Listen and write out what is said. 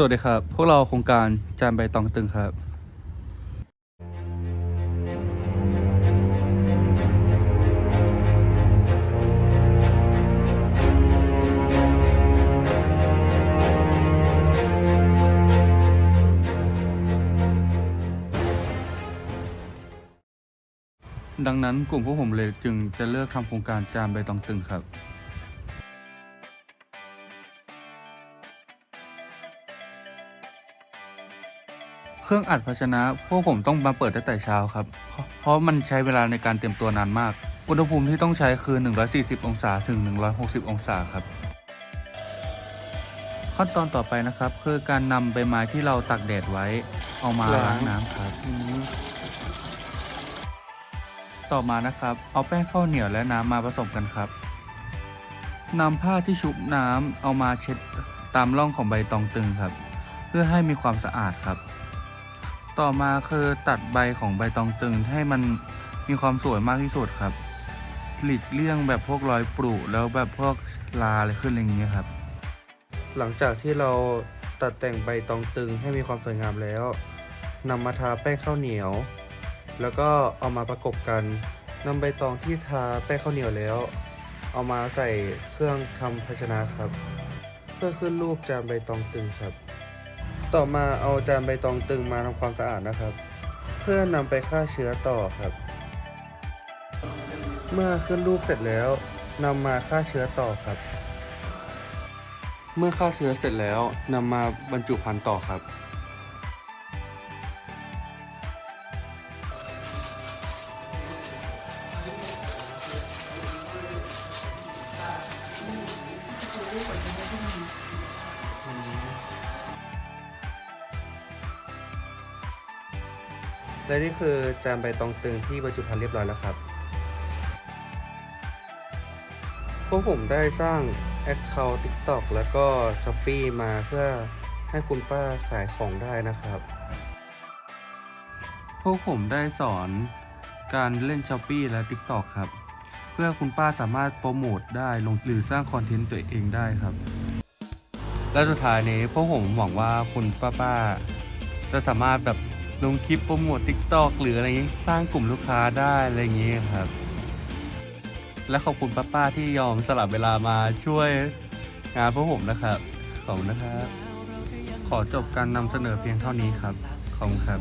สวัสดีครับ พวกเราโครงการจานใบตองตึงครับดังนั้นกลุ่มพวกผมเลยจึงจะเลือกทำโครงการจานใบตองตึงครับ เครื่องอัดภาชนะพวกผมต้องมาเปิดตั้งแต่เช้าครับ เพราะมันใช้เวลาในการเตรียมตัวนานมาก อุณหภูมิที่ต้องใช้คือ 140 องศาถึง 160 องศาครับ ขั้นตอนต่อไปนะครับ คือการนำใบไม้ที่เราตากแดดไว้ เอามาล้างน้ำครับ ต่อมานะครับ เอาแป้งข้าวเหนียวและน้ำมาผสมกันครับนำผ้าที่ชุบน้ำเอามาเช็ดตามร่องของใบตองตึงครับ เพื่อให้มีความสะอาดครับ ต่อมาคือตัดใบของใบตองตึงให้มันมีความสวยมากที่สุดครับ หลีกเลี่ยงแบบพวกรอยปรุแล้วแบบพวกลาอะไรขึ้นอะไรอย่างเงี้ยครับ หลังจากที่เราตัดแต่งใบตองตึงให้มีความสวยงามแล้วนำมาทาแป้งข้าวเหนียว แล้วก็เอามาประกบกันนำใบตองที่ทาแป้งข้าวเหนียวแล้ว เอามาใส่เครื่องทำภาชนะครับ เพื่อขึ้นรูปจานใบตองตึงครับ ต่อมาเอาจานใบตองตึงมาทำความสะอาดนะครับ เพื่อนำไปฆ่าเชื้อต่อครับ เมื่อขึ้นรูปเสร็จแล้วนำมาฆ่าเชื้อต่อครับ เมื่อฆ่าเชื้อเสร็จแล้วนำมาบรรจุภัณฑ์ต่อครับ และนี่คือจานใบตองตึงที่บรรจุภัณฑ์เรียบร้อยแล้วครับ พวกผมได้สร้าง Account TikTok แล้วก็ Shopee มาเพื่อให้คุณป้าขายของได้นะครับ พวกผมได้สอนการเล่น s h อ p e e และ TikTok ครับ เพื่อคุณป้าสามารถโปรโมทได้ลงหรือสร้างคอนเทนต์ตัวเองได้ครับ และสุดท้ายนี้พวกผมหวังว่าคุณป้าป้าๆจะสามารถแบบ ลงคลิปโปรโมททิกตอกหรืออะไรอย่างนี้สร้างกลุ่มลูกค้าได้อะไรอย่างนี้ครับ และขอบคุณป้าป้าๆที่ยอมสลับเวลามาช่วยงานพวกผมนะครับ ขอบคุณนะครับ ขอจบการนำเสนอเพียงเท่านี้ครับ ขอบคุณครับ